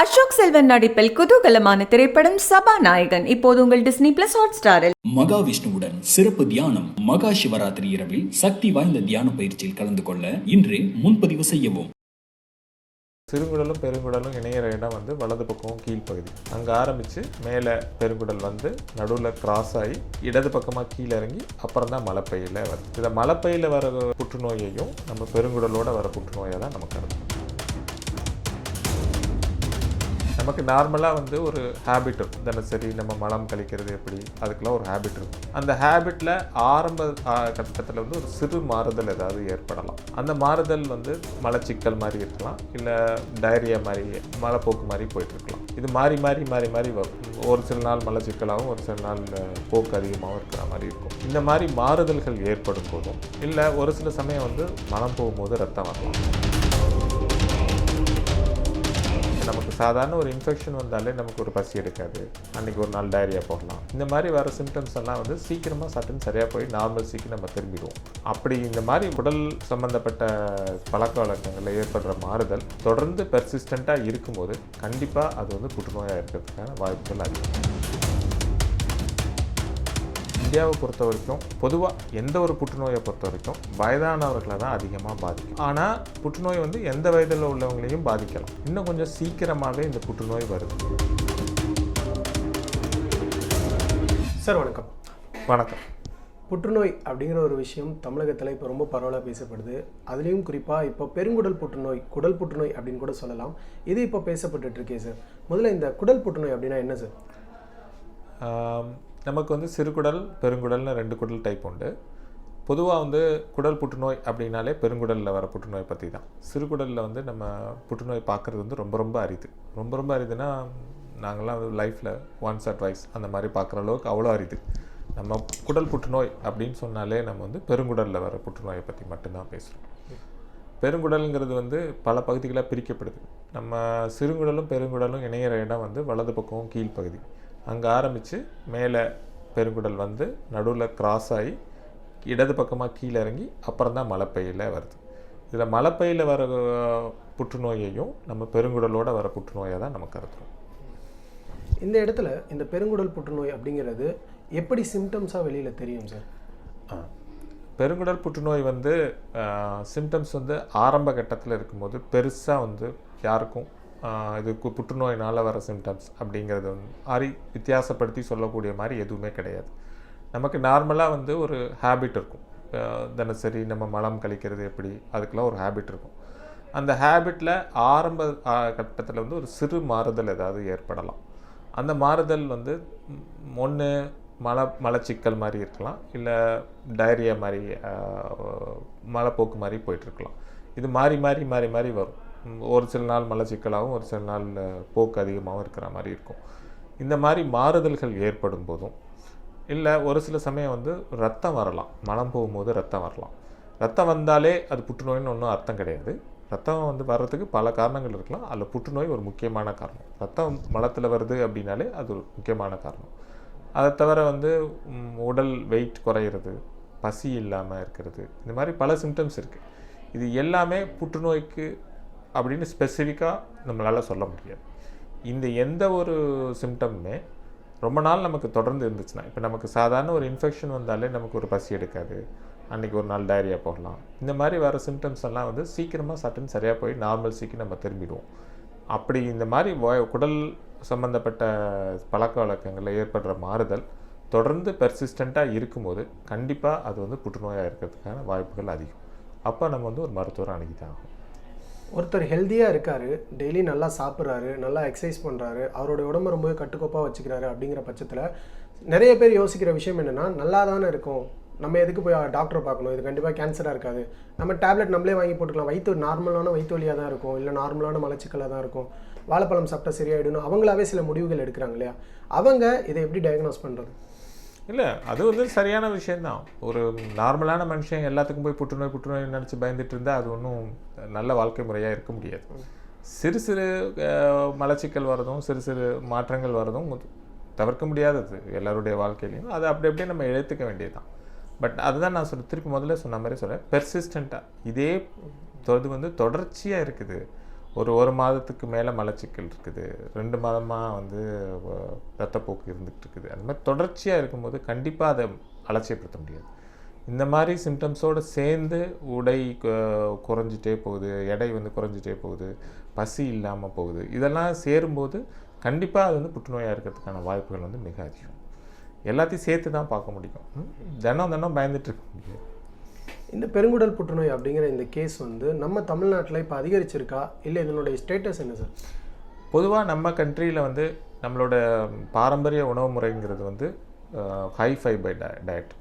அசோக் செல்வன் நடிப்பில் குதூகலமான திரைப்படம் சபாநாயகன். இப்போது உங்கள் டிஸ்னி பிளஸ் ஹாட் ஸ்டாரில் மகாவிஷ்ணுவுடன் சிறப்பு தியானம் மகா சிவராத்திரி இரவில் சக்தி வாய்ந்த தியான பயிற்சியில் கலந்து கொள்ள இன்றே முன்பதிவு செய்யவும். சிறுகுடலும் பெருங்குடலும் இணையிற இடம் வந்து வலது பக்கம் கீழ்ப்பகுதி அங்கே ஆரம்பித்து மேலே பெருங்குடல் வந்து நடுவில் கிராஸ் ஆகி இடது பக்கமாக கீழே இறங்கி அப்புறம் தான் மலைப்பையில் வருது இதில் மலைப்பையில் வர புற்றுநோயையும் நம்ம பெருங்குடலோட வர புற்றுநோயை தான் நமக்கு இருக்கும் நமக்கு நார்மலாக வந்து ஒரு ஹேபிட் இருக்கும் தினசரி நம்ம மலம் கழிக்கிறது எப்படி? அதுக்கெல்லாம் ஒரு ஹேபிட் இருக்கும். அந்த ஹேபிட்டில் ஆரம்ப கட்டத்தில் வந்து ஒரு சிறு மாறுதல் ஏதாவது ஏற்படலாம். அந்த மாறுதல் வந்து மலச்சிக்கல் மாதிரி இருக்கலாம். இல்லை டயரியா மாதிரி மலைப்போக்கு மாதிரி போயிட்டுருக்கலாம் இது மாறி மாறி மாறி மாறி வரும் ஒரு சில நாள் மலச்சிக்கலாகவும் ஒரு சில நாள் போக்கு அதிகமாகவும் இருக்கிற மாதிரி இருக்கும். இந்த மாதிரி மாறுதல்கள் ஏற்படும் போதும் இல்லை ஒரு சில சமயம் வந்து மலம் போகும்போது ரத்தம் வரலாம். நமக்கு சாதாரண ஒரு இன்ஃபெக்ஷன் வந்தாலே நமக்கு ஒரு பசி எடுக்காது. அன்றைக்கி ஒரு நாள் டயரியா போடலாம். இந்த மாதிரி வர சிம்டம்ஸ் எல்லாம் வந்து சீக்கிரமாக சட்டுன்னு சரியாக போய் நார்மல் சீக்கு நம்ம திரும்பிடுவோம். அப்படி இந்த மாதிரி உடல் சம்மந்தப்பட்ட பழக்க வழக்கங்களில் ஏற்படுற மாறுதல் தொடர்ந்து பெர்சிஸ்டண்ட்டாக இருக்கும்போது கண்டிப்பாக அது வந்து புற்றுநோயாக இருக்கிறதுக்கான வாய்ப்புகள் அதிகம். இந்தியாவை பொறுத்த வரைக்கும் பொதுவாக எந்த ஒரு புற்றுநோயை பொறுத்த வரைக்கும் வயதானவர்களை தான் அதிகமாக பாதிக்கும். ஆனால் புற்றுநோய் வந்து எந்த வயதில் உள்ளவங்களையும் பாதிக்கலாம். இன்னும் கொஞ்சம் சீக்கிரமாகவே இந்த புற்றுநோய் வருது. சார் வணக்கம். வணக்கம். புற்றுநோய் அப்படிங்கிற ஒரு விஷயம் தமிழகத்தில் இப்போ ரொம்ப பரவலாக பேசப்படுது. அதுலேயும் குறிப்பாக இப்போ பெருங்குடல் புற்றுநோய் குடல் புற்றுநோய் அப்படின்னு கூட சொல்லலாம். இது இப்போ பேசப்பட்டுட்டு இருக்கே சார். முதல்ல இந்த குடல் புற்றுநோய் அப்படின்னா என்ன சார்? நமக்கு வந்து சிறுகுடல் பெருங்குடல்னு ரெண்டு குடல் டைப் உண்டு. பொதுவாக வந்து குடல் புற்றுநோய் அப்படின்னாலே பெருங்குடலில் வர புற்றுநோய் பற்றி தான். சிறுகுடலில் வந்து நம்ம புற்றுநோய் பார்க்குறது வந்து ரொம்ப ரொம்ப அரிது. ரொம்ப ரொம்ப அரிதுன்னா நாங்களாம் வந்து லைஃப்பில் ஒன்ஸ் ஆர் ட்வைஸ் அந்த மாதிரி பார்க்குற அளவுக்கு அவ்வளோ அரிது. நம்ம குடல் புற்றுநோய் அப்படின்னு சொன்னாலே நம்ம வந்து பெருங்குடலில் வர புற்றுநோயை பற்றி மட்டும்தான் பேசுகிறோம் பெருங்குடலுங்கிறது வந்து பல பகுதிகளாக பிரிக்கப்படுது. நம்ம சிறுங்குடலும் பெருங்குடலும் இணையிற இடம் வந்து வலது பக்கம் கீழ்ப்பகுதி அங்கே ஆரம்பித்து மேலே பெருங்குடல் வந்து நடுவில் கிராஸ் ஆகி இடது பக்கமாக கீழே இறங்கி அப்புறம் தான் மலைப்பையில் வருது. இதில் மலைப்பையில் வர புற்றுநோயையும் நம்ம பெருங்குடலோட வர புற்றுநோயை தான் நம்ம கருதுறோம். இந்த இடத்துல இந்த பெருங்குடல் புற்றுநோய் அப்படிங்கிறது எப்படி சிம்டம்ஸாக வெளியில் தெரியும் சார் ஆ. பெருங்குடல் புற்றுநோய் வந்து சிம்டம்ஸ் வந்து ஆரம்ப கட்டத்தில் இருக்கும்போது பெருசாக வந்து யாருக்கும் இது புற்றுநோயினால் வர சிம்டம்ஸ் அப்படிங்கிறது வந்து மாதிரி வித்தியாசப்படுத்தி சொல்லக்கூடிய மாதிரி எதுவுமே கிடையாது. நமக்கு நார்மலாக வந்து ஒரு ஹேபிட் இருக்கும். தினசரி நம்ம மலம் கழிக்கிறது எப்படி அதுக்கெலாம் ஒரு ஹேபிட் இருக்கும். அந்த ஹேபிட்டில் ஆரம்ப கட்டத்தில் வந்து ஒரு சிறு மாறுதல் ஏதாவது ஏற்படலாம். அந்த மாறுதல் வந்து ஒன்று மல மலச்சிக்கல் மாதிரி இருக்கலாம். இல்லை டயரியா மாதிரி மலப்போக்கு மலைப்போக்கு மாதிரி போயிட்டுருக்கலாம் இது மாறி மாறி மாறி மாறி வரும். ஒரு சில நாள் மலச்சிக்கலாகவும் ஒரு சில நாள் போக்கு அதிகமாகவும் இருக்கிற மாதிரி இருக்கும். இந்த மாதிரி மாறுதல்கள் ஏற்படும் போதும் இல்லை ஒரு சில சமயம் வந்து ரத்தம் வரலாம். மலம் போகும்போது ரத்தம் வரலாம். ரத்தம் வந்தாலே அது புற்றுநோயின்னு ஒன்றும் அர்த்தம் கிடையாது. ரத்தம் வந்து வர்றதுக்கு பல காரணங்கள் இருக்கலாம். அதில் புற்றுநோய் ஒரு முக்கியமான காரணம். ரத்தம் மலத்தில் வருது அப்படின்னாலே அது ஒரு முக்கியமான காரணம். அதை தவிர வந்து உடல் வெயிட் குறையிறது பசி இல்லாமல் இருக்கிறது. இந்த மாதிரி பல சிம்டம்ஸ் இருக்குது இது எல்லாமே புற்றுநோய்க்கு அப்படின்னு ஸ்பெசிஃபிக்காக நம்மளால் சொல்ல முடியாது. இந்த எந்த ஒரு சிம்டமுமே ரொம்ப நாள் நமக்கு தொடர்ந்து இருந்துச்சுன்னா இப்போ நமக்கு சாதாரண ஒரு இன்ஃபெக்ஷன் வந்தாலே நமக்கு ஒரு பசி எடுக்காது. அன்றைக்கி ஒரு நாள் டயரியா போகலாம் இந்த மாதிரி வர சிம்டம்ஸ் எல்லாம் வந்து சீக்கிரமாக சட்டுன்னு சரியாக போய் நார்மல் சீக்கி நம்ம திரும்பிடுவோம். அப்படி இந்த மாதிரி குடல் சம்மந்தப்பட்ட பழக்க வழக்கங்களில் ஏற்படுற மாறுதல் தொடர்ந்து பெர்சிஸ்டண்ட்டாக இருக்கும்போது கண்டிப்பாக அது வந்து புற்றுநோயாக இருக்கிறதுக்கான வாய்ப்புகள் அதிகம். அப்போ நம்ம வந்து ஒரு மருத்துவரை அணுகி தான் ஆகும் ஒருத்தர் ஹெல்த்தியாக இருக்கார் டெய்லி நல்லா சாப்பிட்றாரு நல்லா எக்ஸசைஸ் பண்ணுறாரு அவரோட உடம்ப ரொம்பவே கட்டுக்கோப்பாக வச்சுக்கிறாரு அப்படிங்கிற பட்சத்தில் நிறைய பேர் யோசிக்கிற விஷயம் என்னென்னா நல்லா தானே இருக்கும். நம்ம எதுக்கு போய் டாக்டரை பார்க்கணும்? இது கண்டிப்பாக கேன்சராக இருக்காது. நம்ம டேப்லெட் நம்மளே வாங்கி போட்டுக்கலாம். வயிற்று நார்மலான வயிற்று வலியாக தான் இருக்கும். இல்லை நார்மலான மலச்சிக்கலாக தான் இருக்கும். வாழைப்பழம் சாப்பிட்டா சரியாயிடும் அவங்களாவே சில முடிவுகள் எடுக்கிறாங்க இல்லையா? அவங்க இதை எப்படி டயக்னோஸ் பண்ணுறது இல்லை அது வந்து சரியான விஷயந்தான். ஒரு நார்மலான மனுஷன் எல்லாத்துக்கும் போய் புற்றுநோய் புற்றுநோய் நினச்சி பயந்துட்டு இருந்தால் அது ஒன்றும் நல்ல வாழ்க்கை முறையாக இருக்க முடியாது. சிறு சிறு மலச்சிக்கல் வரதும் சிறு சிறு மாற்றங்கள் வரதும் தவிர்க்க முடியாதது எல்லாருடைய வாழ்க்கையிலையும். அதை அப்படி அப்படியே நம்ம எடுத்துக்க வேண்டியதுதான். பட் அதுதான் நான் சொல்ல திருப்பி முதல்ல சொன்ன மாதிரி சொல்கிறேன் பெர்சிஸ்டண்ட்டாக இதே தொ- இது வந்து தொடர்ச்சியாக இருக்குது. ஒரு ஒரு மாதத்துக்கு மேலே மலச்சிக்கல் இருக்குது. ரெண்டு மாதமாக வந்து ரத்தப்போக்கு இருந்துகிட்டு இருக்குது. அந்த மாதிரி தொடர்ச்சியாக இருக்கும்போது கண்டிப்பாக அதை அலட்சியப்படுத்த முடியாது. இந்த மாதிரி சிம்டம்ஸோடு சேர்ந்து உடை குறைஞ்சிட்டே போகுது எடை வந்து குறைஞ்சிட்டே போகுது பசி இல்லாமல் போகுது. இதெல்லாம் சேரும்போது கண்டிப்பாக அது வந்து புற்றுநோயாக இருக்கிறதுக்கான வாய்ப்புகள் வந்து மிக அதிகம். எல்லாத்தையும் சேர்த்து தான் பார்க்க முடியும். தினம் தினம் பயந்துட்டு இருக்க முடியாது. இந்த பெருங்குடல் புற்றுநோய் அப்படிங்கிற இந்த கேஸ் வந்து நம்ம தமிழ்நாட்டில் இப்போ அதிகரிச்சிருக்கா? இல்லை இதனுடைய ஸ்டேட்டஸ் என்ன சார் பொதுவாக நம்ம கண்ட்ரியில் வந்து நம்மளோட பாரம்பரிய உணவு முறைங்கிறது வந்து ஹை ஃபைபர் டயட்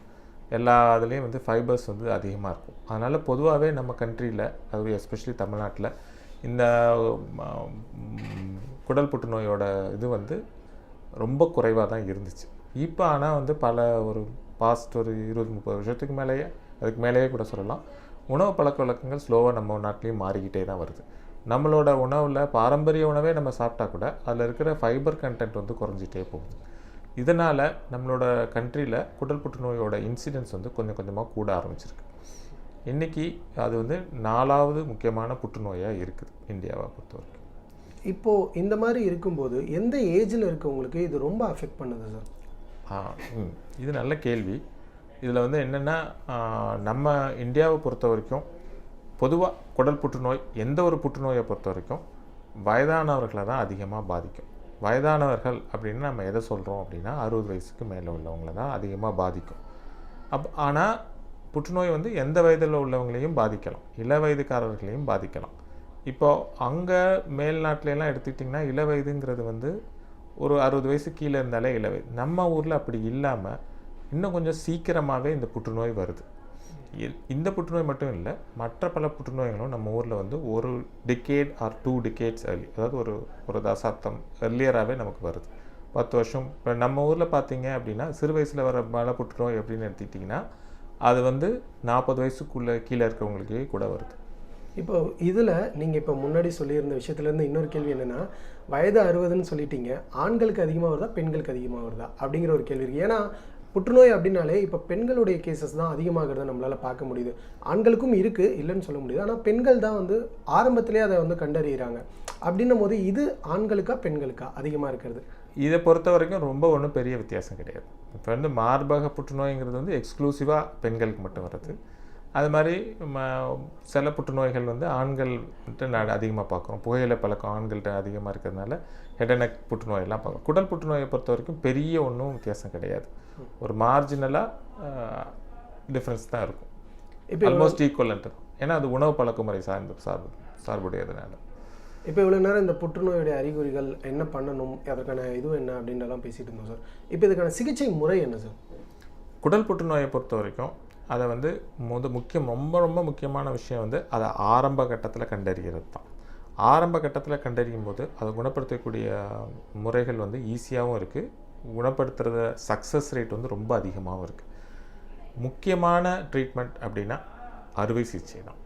எல்லா இதுலேயும் வந்து ஃபைபர்ஸ் வந்து அதிகமாக இருக்கும். அதனால் பொதுவாகவே நம்ம கண்ட்ரியில் அது எஸ்பெஷலி தமிழ்நாட்டில் இந்த குடல் புற்றுநோயோட இது வந்து ரொம்ப குறைவாக தான் இருந்துச்சு. இப்போ ஆனால் வந்து பல ஒரு பாஸ்ட் ஒரு இருபது முப்பது வருஷத்துக்கு மேலேயே அதுக்கு மேலேயே கூட சொல்லலாம். உணவு பழக்க வழக்கங்கள் ஸ்லோவாக நம்ம நாட்டிலையும் மாறிக்கிட்டே தான் வருது. நம்மளோட உணவில் பாரம்பரிய உணவே நம்ம சாப்பிட்டா கூட அதில் இருக்கிற ஃபைபர் கண்டென்ட் வந்து குறைஞ்சிட்டே போகுது. இதனால் நம்மளோட கண்ட்ரியில் குடல் புற்றுநோயோட இன்சிடென்ஸ் வந்து கொஞ்சம் கொஞ்சமாக கூட ஆரம்பிச்சிருக்கு. இன்றைக்கி அது வந்து நாலாவது முக்கியமான புற்றுநோயாக இருக்குது இந்தியாவை பொறுத்த வரைக்கும் இப்போது இந்த மாதிரி இருக்கும்போது எந்த ஏஜில் இருக்கவங்களுக்கு இது ரொம்ப அஃபெக்ட் பண்ணுது சார் ஆ ம். இது நல்ல கேள்வி. இதில் வந்து என்னென்னா நம்ம இந்தியாவை பொறுத்த வரைக்கும் பொதுவாக குடல் புற்றுநோய் எந்த ஒரு புற்றுநோயை பொறுத்த வரைக்கும் வயதானவர்களை தான் அதிகமாக பாதிக்கும். வயதானவர்கள் அப்படின்னு நம்ம எதை சொல்கிறோம் அப்படின்னா அறுபது வயசுக்கு மேலே உள்ளவங்களை தான் அதிகமாக பாதிக்கும். அப் ஆனால் புற்றுநோய் வந்து எந்த வயதில் உள்ளவங்களையும் பாதிக்கலாம். இள வயதுக்காரர்களையும் பாதிக்கலாம். இப்போது அங்கே மேல் நாட்டிலலாம் எடுத்துக்கிட்டிங்கன்னா இள வயதுங்கிறது வந்து ஒரு அறுபது வயசு கீழே இருந்தாலே இள வயது. நம்ம ஊரில் அப்படி இல்லாமல் இன்னும் கொஞ்சம் சீக்கிரமாகவே இந்த புற்றுநோய் வருது. இ- இந்த புற்றுநோய் மட்டும் இல்லை மற்ற பல புற்றுநோய்களும் நம்ம ஊரில் வந்து ஒரு decade or two decades early அதாவது ஒரு ஒரு தசாப்தம் எர்லியராகவே நமக்கு வருது. பத்து வருஷம் இப்போ நம்ம ஊரில் பார்த்தீங்க அப்படின்னா சிறு வயசில் வர மலை புற்றுநோய் அப்படின்னு எடுத்துக்கிட்டிங்கன்னா அது வந்து நாற்பது வயசுக்குள்ளே கீழே இருக்கிறவங்களுக்கே கூட வருது. இப்போ இதில் நீங்கள் இப்போ முன்னாடி சொல்லியிருந்த விஷயத்துலேருந்து இன்னொரு கேள்வி என்னென்னா வயது அறுபதுன்னு சொல்லிட்டீங்க ஆண்களுக்கு அதிகமாக வருதா பெண்களுக்கு அதிகமாக வருதா அப்படிங்கிற ஒரு கேள்வி இருக்குது ஏன்னா புற்றுநோய் அப்படின்னாலே இப்போ பெண்களுடைய கேசஸ் தான் அதிகமாகிறத நம்மளால் பார்க்க முடியுது. ஆண்களுக்கும் இருக்குது இல்லைன்னு சொல்ல முடியுது. ஆனால் பெண்கள் தான் வந்து ஆரம்பத்திலே அதை வந்து கண்டறிகிறாங்க அப்படின்னும் போது இது ஆண்களுக்கா பெண்களுக்கா அதிகமாக இருக்கிறது? இதை பொறுத்த வரைக்கும் ரொம்ப ஒன்றும் பெரிய வித்தியாசம் கிடையாது. இப்போ வந்து மார்பக புற்றுநோய்ங்கிறது வந்து எக்ஸ்க்ளூசிவாக பெண்களுக்கு மட்டும் வருது அது மாதிரி ம- சில புற்றுநோய்கள் வந்து ஆண்கள் அதிகமாக பார்க்குறோம். புகையிலை பழக்கம் ஆண்கள்கிட்ட அதிகமாக இருக்கிறதுனால ஹெடனக் புற்றுநோயெல்லாம் பார்க்குறோம். குடல் புற்றுநோயை பொறுத்த வரைக்கும் பெரிய ஒன்றும் வித்தியாசம் கிடையாது. ஒரு மார்ஜினலாக டிஃப்ரென்ஸ் தான் இருக்கும். இப்போ ஆல்மோஸ்ட் ஈக்குவலன்ட் தான். ஏன்னா அது உணவு பழக்க முறை சார்ந்து சார்பு சார்புடையதுனால. இப்போ இவ்வளோ நேரம் இந்த புற்றுநோயுடைய அறிகுறிகள் என்ன பண்ணணும் அதற்கான இது என்ன அப்படின்றலாம் பேசிட்டு இருந்தோம் சார். இப்போ இதுக்கான சிகிச்சை முறை என்ன சார்? குடல் புற்றுநோயை பொறுத்த வரைக்கும் அதை வந்து முத முக்கியம் ரொம்ப ரொம்ப முக்கியமான விஷயம் வந்து அதை ஆரம்ப கட்டத்தில் கண்டறிகிறது தான். ஆரம்ப கட்டத்தில் கண்டறியும் போது அதை குணப்படுத்தக்கூடிய முறைகள் வந்து ஈஸியாகவும் இருக்குது குணப்படுத்துகிற சக்ஸஸ் ரேட் வந்து ரொம்ப அதிகமாகவும் இருக்குது முக்கியமான ட்ரீட்மெண்ட் அப்படின்னா அறுவை சிகிச்சை தான்.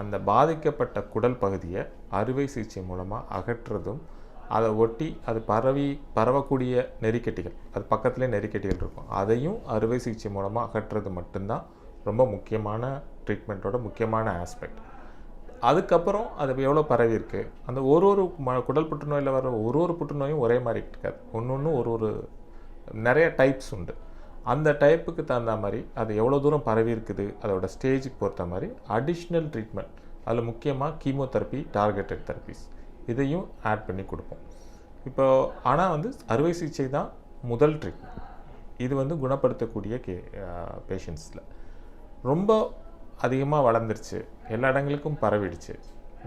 அந்த பாதிக்கப்பட்ட குடல் பகுதியை அறுவை சிகிச்சை மூலமாக அகற்றுறதும் அதை ஒட்டி அது பரவி பரவக்கூடிய நெறிக்கட்டிகள் அது பக்கத்துலேயே நெறிக்கட்டிகள் இருக்கும். அதையும் அறுவை சிகிச்சை மூலமாக அகற்றுறது மட்டும்தான் ரொம்ப முக்கியமான ட்ரீட்மெண்ட்டோட முக்கியமான ஆஸ்பெக்ட் அதுக்கப்புறம் அது எவ்வளோ பரவி இருக்குது அந்த ஒரு ஒரு ம குடல் புற்றுநோயில் வர ஒரு ஒரு புற்றுநோயும் ஒரே மாதிரி இருக்காது. ஒன்று ஒன்று ஒரு ஒரு நிறைய டைப்ஸ் உண்டு. அந்த டைப்புக்கு தகுந்த மாதிரி அது எவ்வளோ தூரம் பரவி இருக்குது அதோட ஸ்டேஜுக்கு பொறுத்த மாதிரி அடிஷ்னல் ட்ரீட்மெண்ட் அதில் முக்கியமாக கீமோதெரப்பி டார்கெட்டட் தெரப்பிஸ் இதையும் ஆட் பண்ணி கொடுப்போம். இப்போ ஆனால் வந்து அறுவை சிகிச்சை தான் முதல் ட்ரீட்மெண்ட் இது வந்து குணப்படுத்தக்கூடிய கே பேஷண்ட்ஸில் ரொம்ப அதிகமாக வளர்ந்துருச்சு. எல்லா இடங்களுக்கும் பரவிடுச்சு.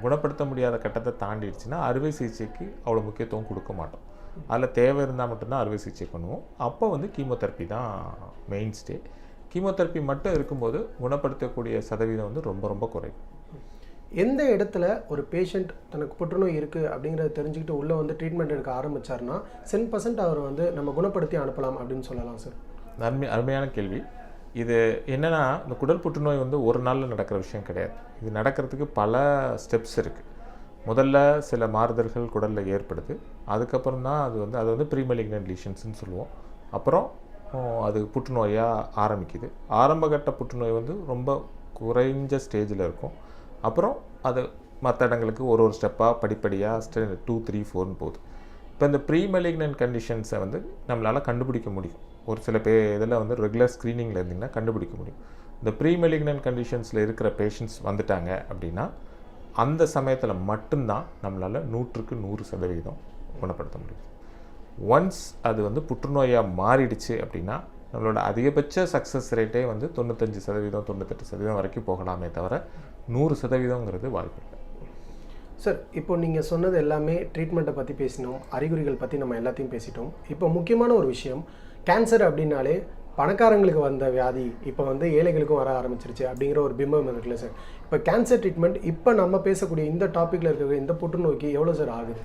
குணப்படுத்த முடியாத கட்டத்தை தாண்டிடுச்சுன்னா அறுவை சிகிச்சைக்கு அவ்வளோ முக்கியத்துவம் கொடுக்க மாட்டோம். அதில் தேவை இருந்தால் மட்டும்தான் அறுவை சிகிச்சை பண்ணுவோம். அப்போ வந்து கீமோதெரப்பி தான் மெயின் ஸ்டே கீமோதெரப்பி மட்டும் இருக்கும்போது குணப்படுத்தக்கூடிய சதவீதம் வந்து ரொம்ப ரொம்ப குறையும். எந்த இடத்துல ஒரு பேஷண்ட் தனக்கு புற்றுநோய் இருக்குது அப்படிங்கிறத தெரிஞ்சுக்கிட்டு உள்ளே வந்து ட்ரீட்மெண்ட் எடுக்க ஆரம்பிச்சாருன்னா சென் பர்சன்ட் அவர் வந்து நம்ம குணப்படுத்தி அனுப்பலாம் அப்படின்னு சொல்லலாம் சார் நன்மை அருமையான கேள்வி. இது என்னென்னா இந்த குடல் புற்றுநோய் வந்து ஒரு நாளில் நடக்கிற விஷயம் கிடையாது. இது நடக்கிறதுக்கு பல ஸ்டெப்ஸ் இருக்குது முதல்ல சில மாறுதல்கள் குடலில் ஏற்படுது. அதுக்கப்புறம் தான் அது வந்து அது வந்து ப்ரீமெலிக்னன்ட் லீஷன்ஸ்னு சொல்லுவோம். அப்புறம் அது புற்றுநோயாக ஆரம்பிக்குது. ஆரம்பகட்ட புற்றுநோய் வந்து ரொம்ப குறைஞ்ச ஸ்டேஜில் இருக்கும். அப்புறம் அது மற்ற இடங்களுக்கு ஒரு ஒரு ஸ்டெப்பாக படிப்படியாக டூ த்ரீ ஃபோர்னு போகுது. இப்போ இந்த ப்ரீமெலிக்னன்ட் கண்டிஷன்ஸை வந்து நம்மளால் கண்டுபிடிக்க முடியும். ஒரு சில பே இதில் வந்து ரெகுலர் ஸ்க்ரீனிங்கில் இருந்தீங்கன்னா கண்டுபிடிக்க முடியும். இந்த ப்ரீ மெலிக்னன் கண்டிஷன்ஸில் இருக்கிற பேஷண்ட்ஸ் வந்துட்டாங்க அப்படின்னா அந்த சமயத்தில் மட்டும்தான் நம்மளால் நூற்றுக்கு நூறு சதவீதம் குணப்படுத்த முடியும். ஒன்ஸ் அது வந்து புற்றுநோயாக மாறிடுச்சு அப்படின்னா நம்மளோட அதிகபட்ச சக்ஸஸ் ரேட்டே வந்து தொண்ணூத்தஞ்சு சதவீதம் தொண்ணூத்தெட்டு சதவீதம் வரைக்கும் போகலாமே தவிர நூறு சதவீதங்கிறது வாய்ப்பு இல்லை. சார் இப்போ நீங்கள் சொன்னது எல்லாமே ட்ரீட்மெண்ட்டை பற்றி பேசினோம் அறிகுறிகள் பற்றி நம்ம எல்லாத்தையும் பேசிட்டோம். இப்போ முக்கியமான ஒரு விஷயம் கேன்சர் அப்படின்னாலே பணக்காரங்களுக்கு வந்த வியாதி இப்போ வந்து ஏழைகளுக்கும் வர ஆரம்பிச்சிருச்சு அப்படிங்கிற ஒரு பிம்பம் இருக்குல்ல சார். இப்போ கேன்சர் ட்ரீட்மெண்ட் இப்போ நம்ம பேசக்கூடிய இந்த டாப்பிக்கில் இருக்கிற இந்த புற்றுநோய்க்கு எவ்வளோ சார் ஆகுது?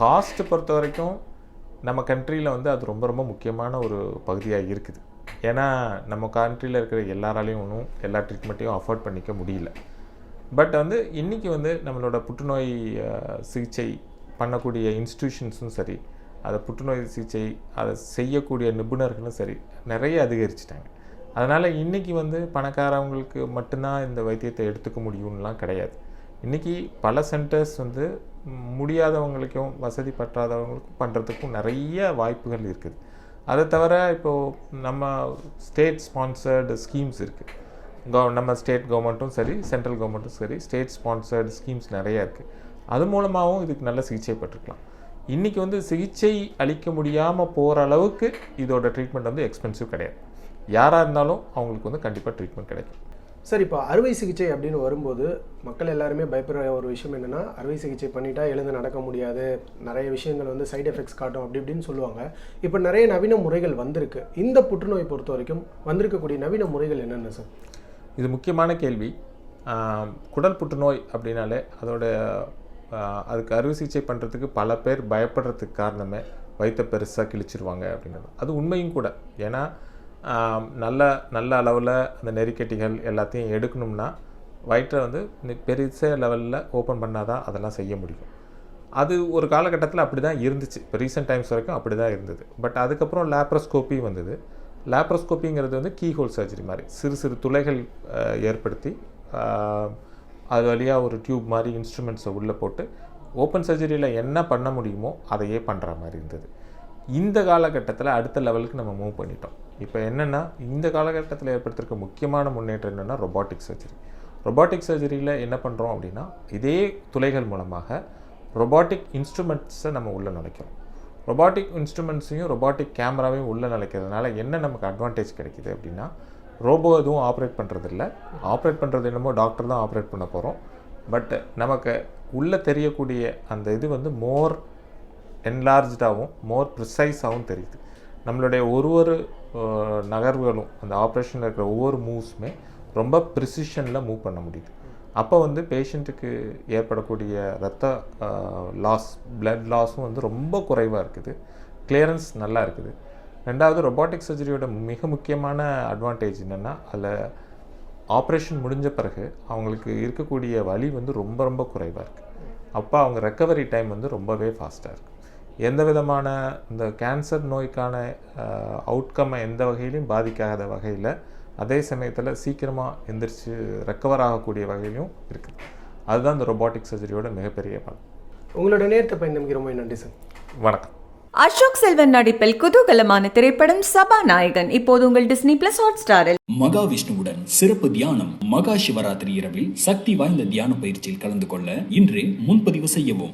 காஸ்ட் பொறுத்த வரைக்கும் நம்ம கண்ட்ரியில் வந்து அது ரொம்ப ரொம்ப முக்கியமான ஒரு பகுதியாக இருக்குது. ஏன்னா நம்ம கண்ட்ரியில் இருக்கிற எல்லாராலையும் ஒன்றும் எல்லா ட்ரீட்மெண்ட்டையும் அஃபோர்ட் பண்ணிக்க முடியல. பட் வந்து இன்றைக்கி வந்து நம்மளோட புற்றுநோய் சிகிச்சை பண்ணக்கூடிய இன்ஸ்டிடியூஷன்ஸும் சரி அதை புற்றுநோய் சிகிச்சை அதை செய்யக்கூடிய நிபுணர்களும் சரி நிறைய அதிகரிச்சிட்டாங்க. அதனால் இன்றைக்கி வந்து பணக்காரவங்களுக்கு மட்டும்தான் இந்த வைத்தியத்தை எடுத்துக்க முடியும்லாம் கிடையாது. இன்றைக்கி பல சென்டர்ஸ் வந்து முடியாதவங்களுக்கும் வசதி பற்றாதவங்களுக்கும் பண்ணுறதுக்கும் நிறைய வாய்ப்புகள் இருக்குது. அதை தவிர இப்போது நம்ம ஸ்டேட் ஸ்பான்சர்டு ஸ்கீம்ஸ் இருக்குது கவ நம்ம ஸ்டேட் கவர்மெண்ட்டும் சரி சென்ட்ரல் கவர்மெண்ட்டும் சரி ஸ்டேட் ஸ்பான்சர்டு ஸ்கீம்ஸ் நிறையா இருக்குது அது மூலமாகவும் இதுக்கு நல்ல சிகிச்சை பெற்றுக்கலாம். இன்றைக்கி வந்து சிகிச்சை அளிக்க முடியாமல் போகிற அளவுக்கு இதோட ட்ரீட்மெண்ட் வந்து எக்ஸ்பென்சிவ் கிடையாது. யாராக இருந்தாலும் அவங்களுக்கு வந்து கண்டிப்பாக ட்ரீட்மெண்ட் கிடைக்கும். சார் இப்போ அறுவை சிகிச்சை அப்படின்னு வரும்போது மக்கள் எல்லாருமே பயப்படுற ஒரு விஷயம் என்னென்னா அறுவை சிகிச்சை பண்ணிட்டா எழுந்து நடக்க முடியாது நிறைய விஷயங்கள் வந்து சைடு எஃபெக்ட்ஸ் காட்டும் அப்படி இப்படின்னு சொல்லுவாங்க. இப்போ நிறைய நவீன முறைகள் வந்திருக்கு. இந்த புற்றுநோய் பொறுத்த வரைக்கும் வந்திருக்கக்கூடிய நவீன முறைகள் என்னென்ன சார்? இது முக்கியமான கேள்வி. குடல் புற்றுநோய் அப்படின்னாலே அதோட அதுக்கு அறுவை சிகிச்சை பண்ணுறதுக்கு பல பேர் பயப்படுறதுக்கு காரணமே வயிற்றை பெருசாக கிழிச்சிருவாங்க அப்படின்றது. அது உண்மையும் கூட. ஏன்னா நல்ல நல்ல அளவில் அந்த நெறிக்கட்டிகள் எல்லாத்தையும் எடுக்கணும்னா வயிற்றை வந்து பெருசே லெவலில் ஓப்பன் பண்ணால் தான் அதெல்லாம் செய்ய முடியும். அது ஒரு காலகட்டத்தில் அப்படி தான் இருந்துச்சு. இப்போ ரீசெண்ட் டைம்ஸ் வரைக்கும் அப்படி தான் இருந்தது. பட் அதுக்கப்புறம் லேப்ரோஸ்கோப்பி வந்தது. லேப்ரோஸ்கோப்பிங்கிறது வந்து கீஹோல் சர்ஜரி மாதிரி சிறு சிறு துளைகள் ஏற்படுத்தி அது வழியாக ஒரு டியூப் மாதிரி இன்ஸ்ட்ருமெண்ட்ஸை உள்ளே போட்டு ஓப்பன் சர்ஜரியில் என்ன பண்ண முடியுமோ அதையே பண்ணுற மாதிரி இருந்தது. இந்த காலகட்டத்தில் அடுத்த லெவலுக்கு நம்ம மூவ் பண்ணிட்டோம். இப்போ என்னென்னா இந்த காலகட்டத்தில் ஏற்படுத்திருக்க முக்கியமான முன்னேற்றம் என்னென்னா ரொபாட்டிக் சர்ஜரி ரொபாட்டிக் சர்ஜரியில் என்ன பண்ணுறோம் அப்படின்னா இதே துளைகள் மூலமாக ரொபாட்டிக் இன்ஸ்ட்ருமெண்ட்ஸை நம்ம உள்ளே நுழைக்கிறோம். ரொபாட்டிக் இன்ஸ்ட்ருமெண்ட்ஸையும் ரொபாட்டிக் கேமராவையும் உள்ளே நினைக்கிறதுனால என்ன நமக்கு அட்வான்டேஜ் கிடைக்கிது அப்படின்னா ரோபோ எதுவும் ஆப்ரேட் பண்ணுறதில்ல ஆப்ரேட் பண்ணுறது என்னமோ டாக்டர் தான் ஆப்ரேட் பண்ண போகிறோம் பட் நமக்கு உள்ளே தெரியக்கூடிய அந்த இது வந்து மோர் என்லார்ஜாகவும் மோர் ப்ரிசைஸாகவும் தெரியுது. நம்மளுடைய ஒரு ஒரு நகர்வுகளும் அந்த ஆப்ரேஷனில் இருக்கிற ஒவ்வொரு மூவ்ஸுமே ரொம்ப ப்ரிசிஷனில் மூவ் பண்ண முடியுது. அப்போ வந்து பேஷண்ட்டுக்கு ஏற்படக்கூடிய ரத்த லாஸ் பிளட் லாஸும் வந்து ரொம்ப குறைவாக இருக்குது. கிளியரன்ஸ் நல்லா இருக்குது. ரெண்டாவது ரொபாட்டிக் சர்ஜரியோட மிக முக்கியமான அட்வான்டேஜ் என்னென்னா அதில் ஆப்ரேஷன் முடிஞ்ச பிறகு அவங்களுக்கு இருக்கக்கூடிய வலி வந்து ரொம்ப ரொம்ப குறைவாக இருக்குது அப்போ அவங்க ரெக்கவரி டைம் வந்து ரொம்பவே ஃபாஸ்ட்டாக இருக்குது எந்த விதமான இந்த கேன்சர் நோய்க்கான அவுட்கம்மை எந்த வகையிலையும் பாதிக்காத வகையில் அதே சமயத்தில் சீக்கிரமாக எந்திரிச்சு ரெக்கவர் ஆகக்கூடிய வகையிலும் இருக்குது அதுதான் இந்த ரொபாட்டிக் சர்ஜரியோட மிகப்பெரிய பலன். உங்களோட நேரத்தை பயந்தமைக்கு ரொம்ப நன்றி சார். வணக்கம். அசோக் செல்வன் நடிப்பில் குதூகலமான திரைப்படம் சபாநாயகன். இப்போது உங்கள் டிஸ்னி பிளஸ் ஹாட் ஸ்டாரில் மகாவிஷ்ணுவுடன் சிறப்பு தியானம் மகா சிவராத்திரி இரவில் சக்தி வாய்ந்த தியான பயிற்சியில் கலந்து கொள்ள இன்று முன்பதிவு செய்யவும்.